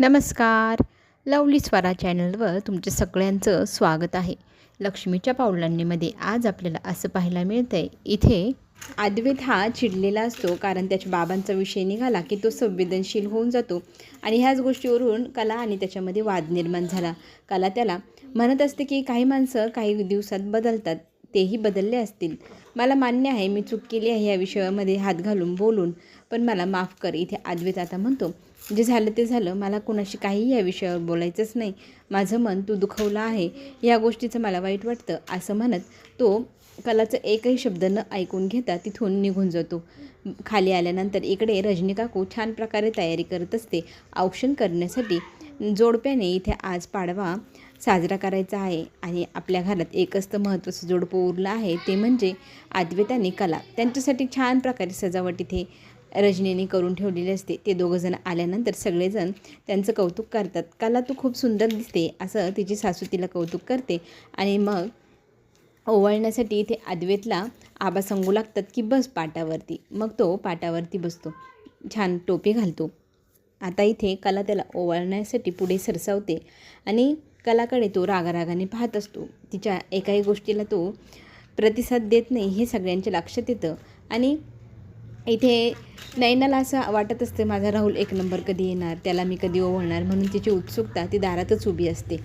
नमस्कार. लवली स्वरा चॅनलवर तुमच्या सगळ्यांचं स्वागत आहे. लक्ष्मीच्या पावलांनीमध्ये आज आपल्याला असं पाहायला मिळतं आहे इथे अद्वैत हा चिडलेला असतो कारण त्याच्या बाबांचा विषय निघाला की तो संवेदनशील होऊन जातो आणि ह्याच गोष्टीवरून कला आणि त्याच्यामध्ये वाद निर्माण झाला. कला त्याला म्हणत असते की काही माणसं काही दिवसात बदलतात तेही बदलले असतील. मला मान्य आहे मी चूक केली आहे या विषयामध्ये हात घालून बोलून पण मला माफ कर इथे अद्वैत आता म्हणतो जे झालं ते झालं. मला कुणाशी काहीही या विषयावर बोलायचंच नाही. माझं मन तू दुखवलं आहे. या गोष्टीचं मला वाईट वाटतं असं म्हणत तो कलाचं एकही शब्द न ऐकून घेता तिथून निघून जातो. खाली आल्यानंतर इकडे रजनी काकू छान प्रकारे तयारी करत असते. औक्षण करण्यासाठी जोडप्याने इथे आज पाडवा साजरा करायचा आहे आणि आपल्या घरात एकच तर महत्त्वाचं जोडपं उरलं आहे. ते म्हणजे आद्वेताने आणि कला. त्यांच्यासाठी छान प्रकारे सजावट इथे रजनीने करून ठेवलेले असते. ते दोघंजण आल्यानंतर सगळेजण त्यांचं कौतुक करतात. कला तू खूप सुंदर दिसते असं तिची सासू तिला कौतुक करते. आणि मग ओवाळण्यासाठी इथे अद्वेतला आबा सांगू लागतात की बस पाटावरती. मग तो पाटावरती बसतो. छान टोपी घालतो. आता इथे कला त्याला ओवाळण्यासाठी पुढे सरसावते. आणि कलाकडे तो रागारागाने पाहत असतो. तिच्या एकाही गोष्टीला तो प्रतिसाद देत नाही हे सगळ्यांच्या लक्षात येतं. आणि इथे नैनाला असं वाटत असते माझा राहुल एक नंबर कधी येणार त्याला मी कधी ओवळणार म्हणून तिची उत्सुकता ती दारातच उभी असते.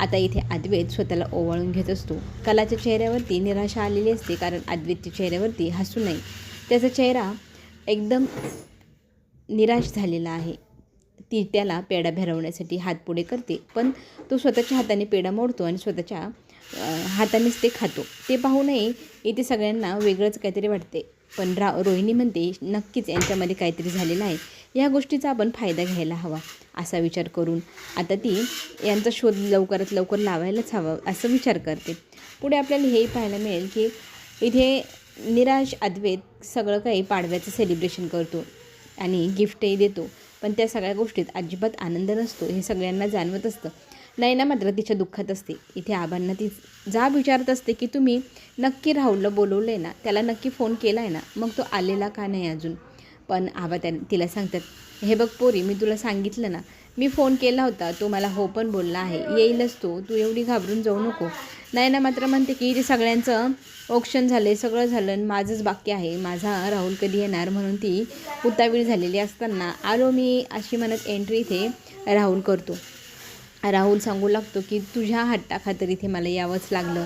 आता इथे अद्वैत स्वतःला ओवाळून घेत असतो. कलाच्या चेहऱ्यावरती निराशा आलेली असते कारण अद्वैतच्या चेहऱ्यावरती हसू नये. त्याचा चेहरा एकदम निराश झालेला आहे. ती त्याला पेढा भरवण्यासाठी हात पुढे करते पण तो स्वतःच्या हाताने पेढा मोडतो आणि स्वतःच्या हातानेच ते खातो. ते पाहूनही इथे सगळ्यांना वेगळंच काहीतरी वाटते. पण रा रोहिणी म्हणते नक्कीच यांच्यामध्ये काहीतरी झालेलं आहे. या गोष्टीचा आपण फायदा घ्यायला हवा असा विचार करून आता ती यांचा शोध लवकरात लवकर लावायलाच हवा असं विचार करते. पुढे आपल्याला हेही पाहायला मिळेल की इथे निराश अद्वैत सगळं काही पाडव्याचं सेलिब्रेशन करतो आणि गिफ्टही देतो. पण त्या सगळ्या गोष्टीत अजिबात आनंद नसतो हे सगळ्यांना जाणवत असतं. नैना मात्र तिच्या दुःखात असते. इथे आबांना ती जा विचारत असते की तुम्ही नक्की राहुलला बोलवलं आहे ना? त्याला नक्की फोन केला आहे ना? मग तो आलेला का नाही अजून? पण आबा त्या तिला सांगतात हे बघ पोरी मी तुला सांगितलं ना? मी फोन केला होता. तो मला हो पण बोलला आहे. येईलच तो. तू एवढी घाबरून जाऊ नको. नैना मात्र म्हणते की ते सगळ्यांचं ऑप्शन झालं आहे सगळं झालं आणि माझंच बाकी आहे. माझा राहुल कधी येणार? म्हणून ती उतावीळ झालेली असताना आलो मी अशी म्हणत एंट्री इथे राहुल करतो. राहुल सांगू लागतो की तुझ्या हट्टाखातर इथे मला यावंच लागलं.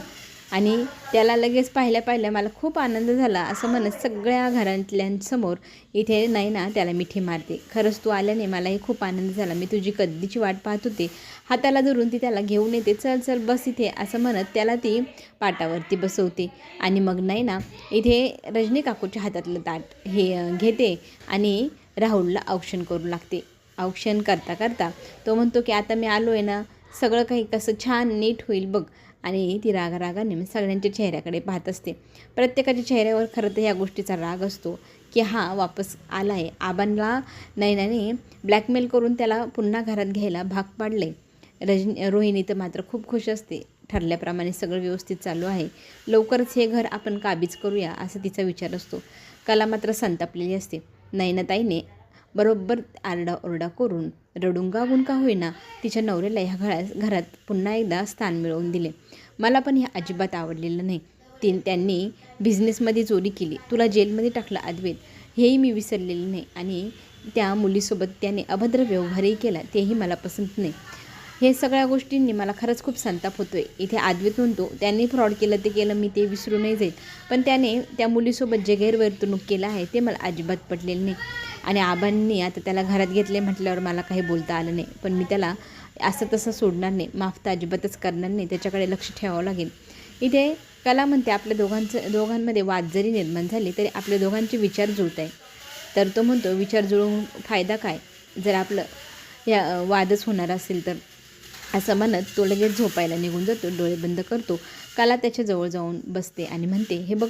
आणि त्याला लगेच पाहिल्या पाहिल्या मला खूप आनंद झाला. असं म्हणत सगळ्या घरातल्यांसमोर इथे नाही ना त्याला मिठी मारते. खरंच तू आल्याने मलाही खूप आनंद झाला. मी तुझी कधीची वाट पाहत होते. हाताला धरून ती त्याला घेऊन येते. चल चल बस इथे. असं म्हणत त्याला ती पाटावरती बसवते. आणि मग नाही ना इथे रजनी काकूच्या हातातलं ताट हे घेते आणि राहुलला औक्षण करू लागते. औक्षण करता करता तो म्हणतो की आता मी आलो आहे ना सगळं काही कसं छान नीट होईल बघ. आणि ती रागारागाने मी सगळ्यांच्या चेहऱ्याकडे पाहत असते. प्रत्येकाच्या चेहऱ्यावर खरं तर ह्या गोष्टीचा राग असतो की हा वापस आला आहे आबांना नैनाने ब्लॅकमेल करून त्याला पुन्हा घरात घ्यायला भाग पाडले रजनी रोहिणी तर मात्र खूप खुश असते. ठरल्याप्रमाणे सगळं व्यवस्थित चालू आहे. लवकरच हे घर आपण काबीज करूया असं तिचा विचार असतो. कला मात्र संतापलेली असते. नैनाताईने बरोबर आरडाओरडा करून रडुंगा गागून का होईना तिच्या नवऱ्याला ह्या घरात घरात पुन्हा एकदा स्थान मिळवून दिले. मला पण हे अजिबात आवडलेलं नाही. ती त्यांनी बिझनेसमध्ये चोरी केली. तुला जेलमध्ये टाकलं अद्वैत. हेही मी विसरलेलं नाही. आणि त्या मुलीसोबत त्याने अभद्र व्यवहारही केला. तेही मला पसंत नाही. हे सगळ्या गोष्टींनी मला खरंच खूप संताप होतो आहे इथे आद्वित म्हणतो त्यांनी फ्रॉड केलं ते केलं मी ते विसरू नाही जाईल पण त्याने त्या मुलीसोबत जे गैरवर्तणूक केलं आहे ते मला अजिबात पटलेलं नाही. आणि आबांनी आता त्याला घरात घेतले म्हटल्यावर मला काही बोलता आलं नाही. पण मी त्याला असं तसं सोडणार नाही. माफ तर अजिबातच करणार नाही. त्याच्याकडे लक्ष ठेवावं लागेल. इथे कला म्हणते आपल्या दोघांचं दोघांमध्ये वाद जरी निर्माण झाले तरी आपल्या दोघांचे विचार जुळत आहे तर तो म्हणतो विचार जुळवून फायदा काय? जर आपलं या वादच होणार असेल तर? असं म्हणत तो लगेच झोपायला निघून जातो डोळे बंद करतो. कला त्याच्याजवळ जाऊन बसते आणि म्हणते हे बघ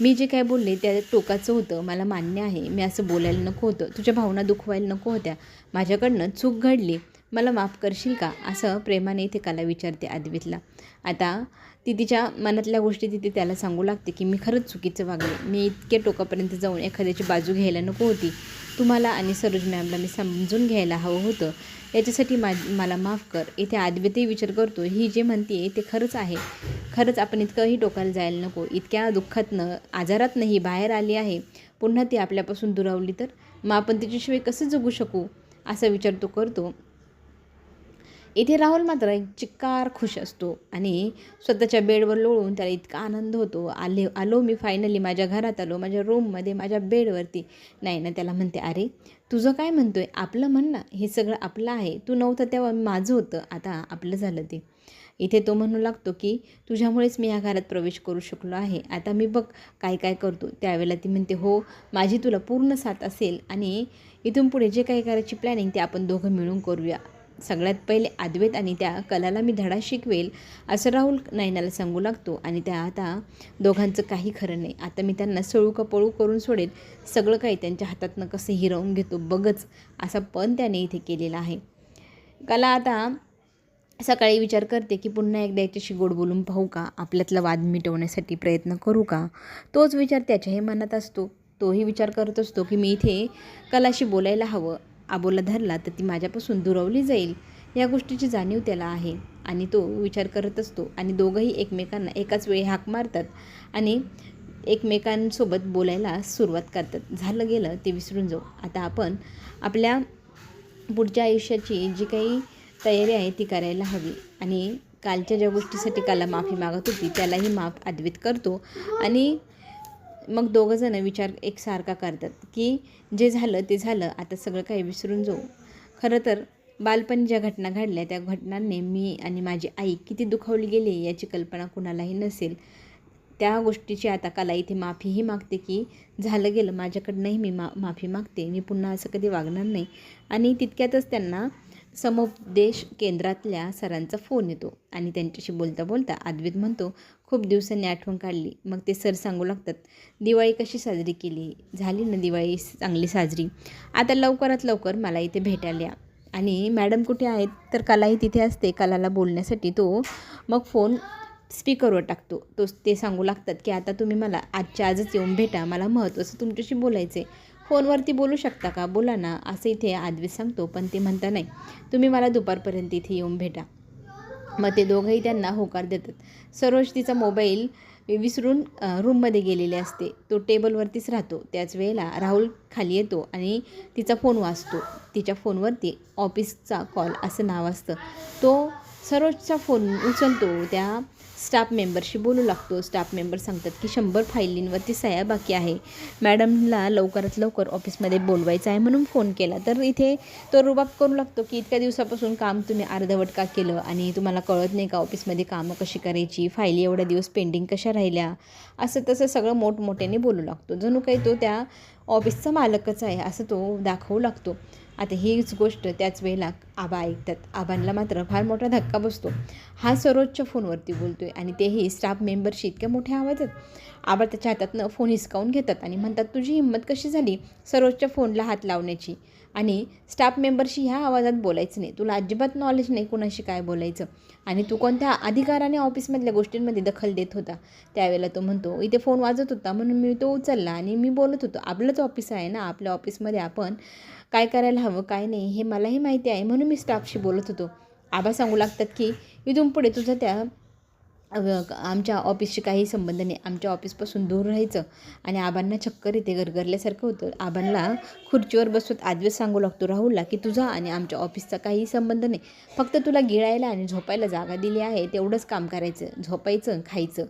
मी जे काय बोलले त्या टोकाचं होतं मला मान्य आहे. मी असं बोलायला नको होतं. तुझ्या भावना दुखवायला नको होत्या. माझ्याकडनं चूक घडली. मला माफ करशील का? असं प्रेमाने इथे कला विचारते आदवीतला. आता ती तिच्या मनातल्या गोष्टी तिथे त्याला सांगू लागते की मी खरंच चुकीचं वागले. मी इतक्या टोकापर्यंत जाऊन एखाद्याची बाजू घ्यायला नको होती. तुम्हाला आणि सरोज मॅमला मी समजून घ्यायला हवं होतं. याच्यासाठी मा मला माफ कर. इथे आद्वितही विचार करतो ही जे म्हणते ते खरंच आहे. खरंच आपण इतकंही टोकाला जायला नको. इतक्या दुःखातनं आजारातनं ही बाहेर आली आहे. पुन्हा ती आपल्यापासून दुरावली तर? मग आपण तिच्याशिवाय कसं जगू शकू? असा विचार तो करतो. इथे राहुल मात्र एक चिक्कार खुश असतो आणि स्वतःच्या बेडवर लोळून त्याला इतका आनंद होतो. आले आलो मी फायनली माझ्या घरात आलो माझ्या रूममध्ये माझ्या बेडवरती नाही ना त्याला म्हणते अरे तुझं काय म्हणतो आहे आपलं म्हण ना हे सगळं आपलं आहे. तू नव्हतं तेव्हा माझं होतं. आता आपलं झालं ते. इथे तो म्हणू लागतो की तुझ्यामुळेच मी या घरात प्रवेश करू शकलो आहे. आता मी बघ काय काय करतो. त्यावेळेला ती म्हणते हो माझी तुला पूर्ण साथ असेल आणि इथून पुढे जे काही करायची प्लॅनिंग ते आपण दोघं मिळून करूया. सगळ्यात पहिले अद्वैत आणि त्या कलाला मी धडा शिकवेल असं राहुल नयनाला सांगू लागतो. आणि त्या आता दोघांचं काही खरं नाही. आता मी त्यांना सळू का पळू करून सोडेल. सगळं काही त्यांच्या हातातनं कसं हिरवून घेतो बघच असा पण त्याने इथे केलेला आहे. कला आता सकाळी विचार करते की पुन्हा एकदा याच्याशी गोड बोलून पाहू का? आपल्यातला वाद मिटवण्यासाठी प्रयत्न करू का? तोच विचार त्याच्याही मनात असतो. तोही विचार करत असतो की मी इथे कलाशी बोलायला हवं. आबोला धरला तर ती माझ्यापासून दुरावली जाईल या गोष्टीची जाणीव त्याला आहे. आणि तो विचार करत असतो आणि दोघंही एकमेकांना एकाच वेळी हाक मारतात आणि एकमेकांसोबत बोलायला सुरुवात करतात. झालं गेलं ते विसरून जाऊ. आता आपण आपल्या पुढच्या आयुष्याची जी काही तयारी आहे ती करायला हवी. आणि कालच्या ज्या गोष्टीसाठी काला माफी मागत होती त्यालाही माफ अद्वित करतो. आणि मग दोघंजणं विचार एकसारखा करतात की जे झालं ते झालं आता सगळं काही विसरून जाऊ. खरं तर बालपणी ज्या घटना घडल्या त्या घटनांनी मी आणि माझी आई किती दुखावली गेली याची कल्पना कुणालाही नसेल. त्या गोष्टीची आता कला इथे माफीही मागते की झालं गेलं माझ्याकडनंही मी मा माफी मागते. मी पुन्हा असं कधी वागणार नाही. आणि तितक्यातच त्यांना समुपदेश केंद्रातल्या सरांचा फोन येतो आणि त्यांच्याशी बोलता बोलता अद्वैत म्हणतो खूप दिवसांनी आठवण काढली. मग ते सर सांगू लागतात दिवाळी कशी साजरी केली? झाली ना दिवाळी चांगली साजरी. आता लवकरात लवकर मला इथे भेटायला आणि मॅडम कुठे आहेत? तर कलाही तिथे असते कलाला बोलण्यासाठी तो. मग फोन स्पीकरवर टाकतो. तो ते सांगू लागतात की आता तुम्ही मला आजच्या आजच येऊन भेटा. मला महत्त्वाचं तुमच्याशी बोलायचं आहे फोनवरती बोलू शकता का? बोला ना. असं इथे आदवी सांगतो पण ते म्हणता नाही. तुम्ही मला दुपारपर्यंत इथे येऊन भेटा. मग ते दोघंही त्यांना होकार देतात. सरोज तिचा मोबाईल विसरून रूममध्ये गेलेले असते. तो टेबलवरतीच राहतो. त्याच वेळेला राहुल खाली येतो आणि तिचा फोन वाचतो तिच्या फोनवरती ऑफिसचा कॉल असं नाव असतं. तो सरोजचा फोन उचलतो. त्या स्टाफ मेंबरशी बोलू लागतो. स्टाफ मेंबर सांगतात की शंभर फायलींवरती सह्या बाकी आहे. मॅडमला लवकरात लवकर ऑफिसमध्ये बोलवायचं आहे म्हणून फोन केला. तर इथे तो रुबाब करू लागतो की इतक्या दिवसापासून काम तुम्ही अर्धवट का केलं आणि तुम्हाला कळत नाही का ऑफिसमध्ये कामं कशी करायची फायली एवढ्या दिवस पेंडिंग कशा राहिल्या? असं तसं सगळं मोठमोठ्याने बोलू लागतो. जणू काही तो त्या ऑफिसचा मालकच आहे असं तो दाखवू लागतो. आता हीच गोष्ट त्याच वेळेला आबा ऐकतात. आबांना मात्र फार मोठा धक्का बसतो. हा सर्वोच्च फोनवरती बोलतो आहे आणि तेही स्टाफ मेंबरशी इतक्या मोठ्या आवाजात. आबा त्याच्या हातातनं फोन हिसकावून घेतात आणि म्हणतात तुझी हिंमत कशी झाली सरोजच्या फोनला हात लावण्याची? आणि स्टाफ मेंबरशी ह्या आवाजात बोलायचं नाही. तुला अजिबात नॉलेज नाही कुणाशी काय बोलायचं. आणि तू कोणत्या अधिकाराने ऑफिसमधल्या गोष्टींमध्ये दखल देत होता? त्यावेळेला तो म्हणतो इथे फोन वाजत होता म्हणून मी तो उचलला आणि मी बोलत होतो. आपलंच ऑफिस आहे ना? आपल्या ऑफिसमध्ये आपण काय करायला हवं काय नाही हे मलाही माहिती आहे म्हणून मी स्टाफशी बोलत होतो. आबा सांगू लागतात की इथून पुढे तुझं त्या आमच्या ऑफिसशी काही संबंध नाही. आमच्या ऑफिसपासून दूर राहायचं आणि आबांना चक्कर येते गरगरल्यासारखं होतं. आबांना खुर्चीवर बसवत आजवेच सांगू लागतो राहुलला की तुझा आणि आमच्या ऑफिसचा काही संबंध नाही. फक्त तुला गिळायला आणि झोपायला जागा दिली आहे तेवढंच काम करायचं झोपायचं खायचं.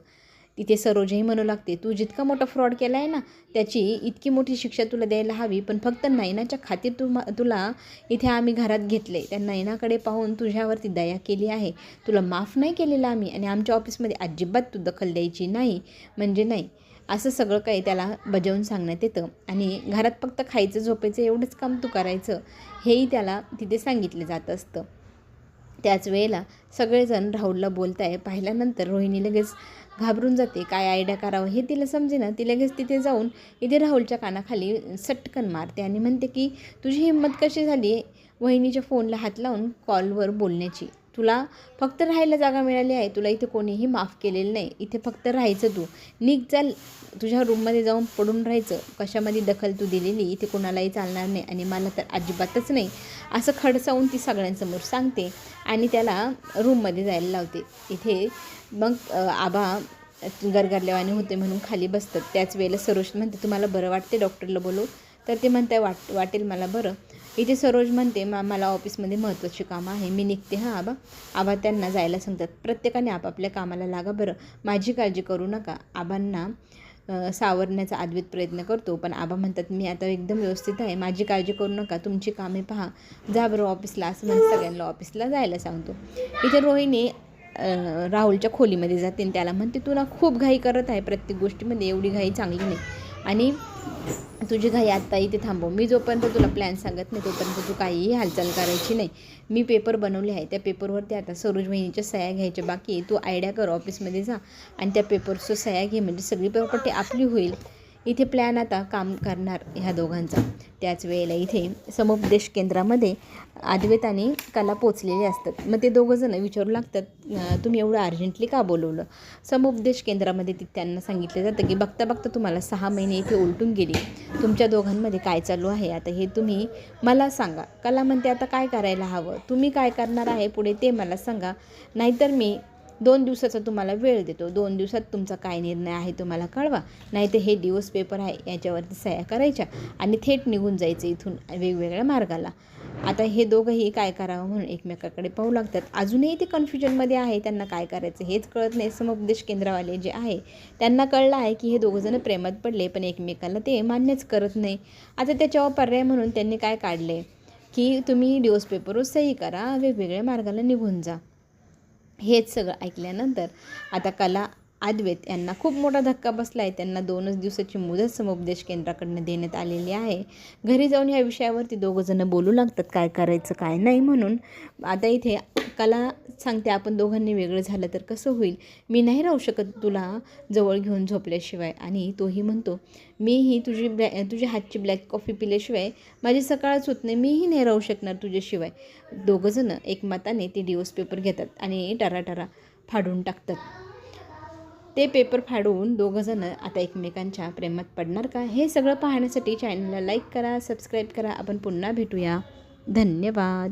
तिथे सरोजही म्हणू लागते तू जितका मोठा फ्रॉड केला आहे ना त्याची इतकी मोठी शिक्षा तुला द्यायला हवी पण फक्त नैनाच्या खातीर तू तुला इथे आम्ही घरात घेतले त्या नैनाकडे पाहून तुझ्यावरती दया केली आहे. तुला माफ नाही केलेलं आम्ही आणि आमच्या ऑफिसमध्ये अजिबात तू दखल द्यायची नाही म्हणजे नाही. असं सगळं काही त्याला बजावून सांगण्यात येतं. आणि घरात फक्त खायचं झोपायचं एवढंच काम तू करायचं हेही त्याला तिथे सांगितलं जात असतं. त्याच वेळेला सगळेजण राहुलला बोलत आहे पाहिल्यानंतर रोहिणी लगेच घाबरून जाते काय आयडिया करावं हे तिला समजेना. ती लगेच तिथे जाऊन इथे राहुलच्या कानाखाली सटकन मारते आणि म्हणते की तुझी हिंमत कशी झाली वहिनीच्या फोनला हात लावून कॉलवर बोलण्याची? तुला फक्त राहायला जागा मिळाली आहे तुला इथे कोणीही माफ केलेलं नाही. इथे फक्त राहायचं तू. निघ चाल. तुझ्या रूममध्ये जाऊन पडून राहायचं. कशामध्ये दखल तू दिलेली? इथे कोणालाही चालणार नाही आणि मला तर अजिबातच नाही. असं खडसावून ती सगळ्यांसमोर सांगते आणि त्याला रूममध्ये जायला लावते. इथे मग आबा गरगरल्यावाने होते म्हणून खाली बसतात. त्याच वेळेला सरोज म्हणते तुम्हाला बरं वाटते डॉक्टरला बोलू? तर ते म्हणते वाट वाटेल मला बरं. इथे सरोज म्हणते मा मला ऑफिसमध्ये महत्त्वाची कामं आहे. मी निघते हां आबा. आबा त्यांना जायला सांगतात प्रत्येकाने आपापल्या कामाला लागा बरं. माझी काळजी करू नका. आबांना सावरण्याचा आद्वित प्रयत्न करतो पण आबा म्हणतात मी आता एकदम व्यवस्थित आहे. माझी काळजी करू नका. तुमची कामे पहा. जा बरं ऑफिसला. असं म्हणत सगळ्यांना ऑफिसला जायला सांगतो. इथे रोहिणी राहुलच्या खोलीमध्ये जाते आणि त्याला म्हणते तुला खूप घाई करत आहे प्रत्येक गोष्टीमध्ये एवढी घाई चांगली नाही. आणि तुझी घाई आत्ता इथे थांबव. मी जोपर्यंत तुला प्लॅन सांगत नाही तोपर्यंत तू काहीही हालचाल करायची नाही. मी पेपर बनवले आहे. त्या पेपरवरती आता सरोज वहिनीच्या सह्या घ्यायच्या बाकी आहे. तू आयडिया कर ऑफिसमध्ये जा आणि त्या पेपरचं सह्या घे. म्हणजे सगळी प्रॉपर्टी आपली होईल. इथे प्लॅन आता काम करणार ह्या दोघांचा. त्याच वेळेला इथे समुपदेश केंद्रामध्ये अद्वैत आणि कला पोचलेले असतात. मग ते दोघंजणं विचारू लागतात तुम्ही एवढं अर्जंटली का बोलवलं? समुपदेश केंद्रामध्ये ती त्यांना सांगितलं जातं की बघता बघता तुम्हाला सहा महिने इथे उलटून गेली. तुमच्या दोघांमध्ये काय चालू आहे? आता हे तुम्ही मला सांगा. कला म्हणते आता काय करायला हवं? तुम्ही काय करणार आहे? पुढे ते मला सांगा. नाहीतर मी दोन दिवसाचा तुम्हाला वेळ देतो. दोन दिवसात तुमचा काय निर्णय आहे तुम्हाला कळवा. नाही तर हे दिवस पेपर आहे याच्यावरती सह्या करायच्या आणि थेट निघून जायचं इथून वेगवेगळ्या मार्गाला. आता हे दोघंही काय करावं म्हणून एकमेकाकडे पाहू लागतात. अजूनही ते कन्फ्युजनमध्ये आहे त्यांना काय करायचं हेच कळत नाही. समुपदेश केंद्रवाले जे आहे त्यांना कळलं आहे की हे दोघंजणं प्रेमात पडले पण एकमेकाला ते मान्यच करत नाही. आता त्याच्यावर पर्याय म्हणून त्यांनी काय काढले? की तुम्ही दिवस पेपरवर सही करा वेगवेगळ्या मार्गाला निघून जा. हेच सगळं ऐकल्यानंतर आता कला अद्वैत यांना खूप मोठा धक्का बसला आहे. त्यांना दोनच दिवसाची मुदत समुपदेश केंद्राकडनं देण्यात आलेली आहे. घरी जाऊन ह्या विषयावरती दोघंजणं बोलू लागतात काय करायचं काय नाही म्हणून. आता इथे कला सांगते आपण दोघांनी वेगळं झालं तर कसं होईल? मी नाही राहू शकत तुला जवळ घेऊन झोपल्याशिवाय. आणि तोही म्हणतो मीही तुझी ब्लॅ तुझ्या हातची ब्लॅक कॉफी पिल्याशिवाय माझी सकाळच होत नाही. मीही नाही राहू शकणार तुझ्याशिवाय. दोघंजणं एकमताने ते दिवस पेपर घेतात आणि टराटरा फाडून टाकतात. ते पेपर फाडून दोघंजणं आता एकमेकांच्या प्रेमात पडणार का? हे सगळं पाहण्यासाठी चॅनलला लाईक करा सबस्क्राईब करा. आपण पुन्हा भेटूया. धन्यवाद.